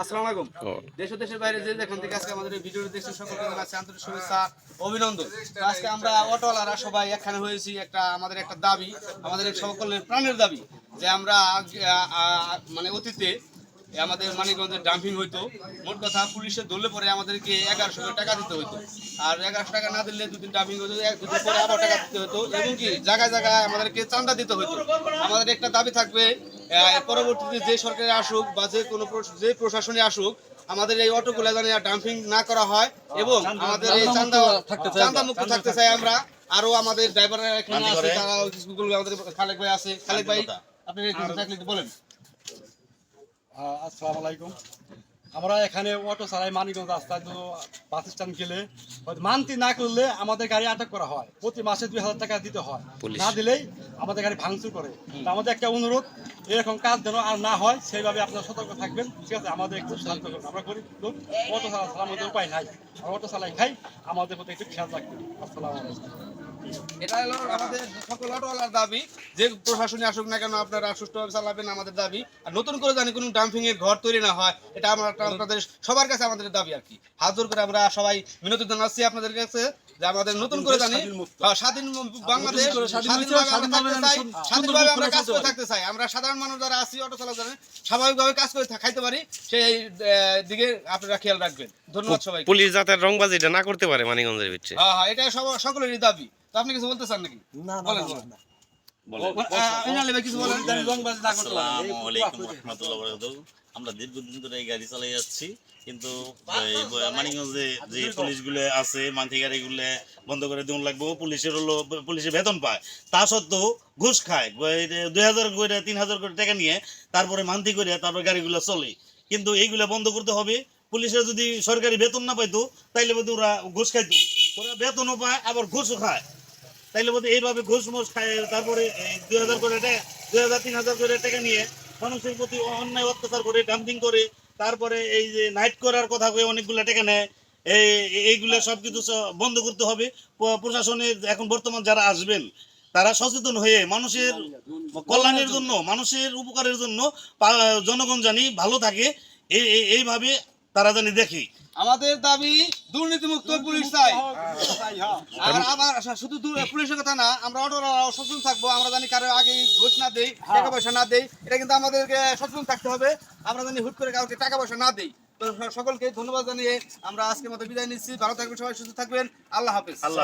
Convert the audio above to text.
আসসালামু আলাইকুম। দেশ ও দেশের বাইরে যে যেখান থেকে আজকে আমাদের সকলকে জানাচ্ছি আন্তরিক শুভেচ্ছা অভিনন্দন। আজকে আমরা অটোওয়ালারা সবাই একখানে হয়েছি একটা আমাদের একটা দাবি আমাদের সকলের প্রাণের দাবি যে আমরা মানে অতীতে আমাদের মানিকগঞ্জের ডাম্পিং হইতো। মোট কথা পুলিশে ধরলে পরে আমাদেরকে এগারোশো টাকা দিতে হইতো। আর এগারোশো টাকা না দিলে দুদিন ডাম্পিং হতো দুদিন পরে আবার টাকা দিতে হতো এবং কি জায়গায় জায়গায় আমাদেরকে চান্দা দিতে হইতো। আমাদের একটা দাবি থাকবে পরবর্তীতে যে সরকারে আসুক বা যে কোনো যে প্রশাসনে আসুক আমাদের এই অটোগুলো যেন ডাম্পিং না করা হয় এবং আমাদের এই চান্দা চান্দা মুক্ত থাকতে চাই আমরা। আরও আমাদের ড্রাইভার এখানে আছে তারা গুগল আমাদের খালেক ভাই আছে। খালেক ভাই আপনি বলেন। আসসালামু আলাইকুম। আমরা এখানে অটো চালাই মানিকগঞ্জ রাস্তায় তো বাস স্ট্যান্ড গেলে মানতি না করলে আমাদের গাড়ি আটক করা হয়। প্রতি মাসে দুই হাজার টাকা দিতে হয়। না দিলেই আমাদের গাড়ি ভাঙচুর করে। আমাদের একটা অনুরোধ এরকম কাজ যেন আর না হয় সেইভাবে আপনারা সতর্ক থাকবেন। ঠিক আছে? আমাদের একটু শান্ত করুন। আমরা গরিব লোক অটো চালা আমাদের উপায় নাই। আর অটো চালাই খাই আমাদের প্রতি একটু খেয়াল রাখবেন। আসসালামু আলাইকুম। এটা হলো আমাদের সকল অটোওয়ালার দাবি যে প্রশাসনে আসুক না কেন আপনারা সুষ্ঠুভাবে চালাবেন আমাদের দাবি। আর নতুন করে জানি কোনো ডাম্পিং এর ঘর তৈরি না হয় এটা আমরা আপনাদের সবার কাছে আমাদের দাবি আর কি। হাত জোর করে আমরা সবাই মিনতি জানাচ্ছি আপনাদের কাছে যে আমাদের নতুন করে জানি স্বাধীন বাংলাদেশ স্বাধীনভাবে আমরা কাজ করে থাকতে চাই। আমরা সাধারণ মানুষ যারা আছি অটো চালক যারা স্বাভাবিকভাবে কাজ করে খাইতে পারি। সেই দিকে আপনারা খেয়াল রাখবেন। ধন্যবাদ সবাই পুলিশ যাতে রংবাজিটা না করতে পারে মানিকগঞ্জের ভিতরে। হ্যাঁ হ্যাঁ এটা সকলেরই দাবি। তো আপনি কিছু বলতে চান নাকি? বলেন বলেন। আহ, ইনালে ভাই কিছু বলেন। আসসালামু আলাইকুম রহমতুল্লাহ বারাকাতুহু। আমরা দীর্ঘদিন ধরে এই গাড়ি চালাই যাচ্ছি কিন্তু এই ব- মানিকগঞ্জে যে পুলিশগুলো আছে মান্থি গাড়িগুলো বন্ধ করে দেওয়া লাগবে পুলিশের হলো পুলিশের বেতন পায়। তা সত্ত্বেও ঘুষ খায় দুই হাজার করে তিন হাজার করে টাকা নিয়ে তারপরে মান্থি করে তারপর গাড়িগুলো চলে। কিন্তু এইগুলো বন্ধ করতে হবে। পুলিশের যদি সরকারি বেতন না পাইতো তাইলে বোধ ওরা ঘুষ খাইতো। ওরা বেতনও পায় আবার ঘুষও খায়। তাইলে বলতে এইভাবে ঘুষ মুষ খায়, তারপরে দুই হাজার করে দুই হাজার, তিন হাজার করে টাকা নিয়ে মানুষের প্রতি অন্যায়, অত্যাচার করে ডাম্পিং করে, তারপরে এই যে নাইট করার কথা কয়ে অনেকগুলো টাকা নেয় এই এইগুলো সব কিছু বন্ধ করতে হবে। প্রশাসনের এখন বর্তমান যারা আসবেন, তারা সচেতন হয়ে মানুষের কল্যাণের জন্য, মানুষের উপকারের জন্য জনগণ জানি ভালো থাকে এই এই- এইভাবে তারা জানি দেখে। আমাদের দাবি, দুর্নীতিমুক্ত পুলিশ চাই। আর আবার শুধু পুলিশের কথা না আমরা অটোরা সচেতন থাকব আমরা জানি কারও আগে ঘুষ না দেই টাকা পয়সা না দেই এটা কিন্তু আমাদেরকে সচেতন থাকতে হবে আমরা জানি হুট করে কাউকে টাকা পয়সা না দেই। তো সকলকে ধন্যবাদ জানিয়ে আমরা আজকে মতো বিদায় নিচ্ছি ভালো থাকবেন সবাই সুস্থ থাকবেন আল্লাহ হাফিজ। আল্লাহ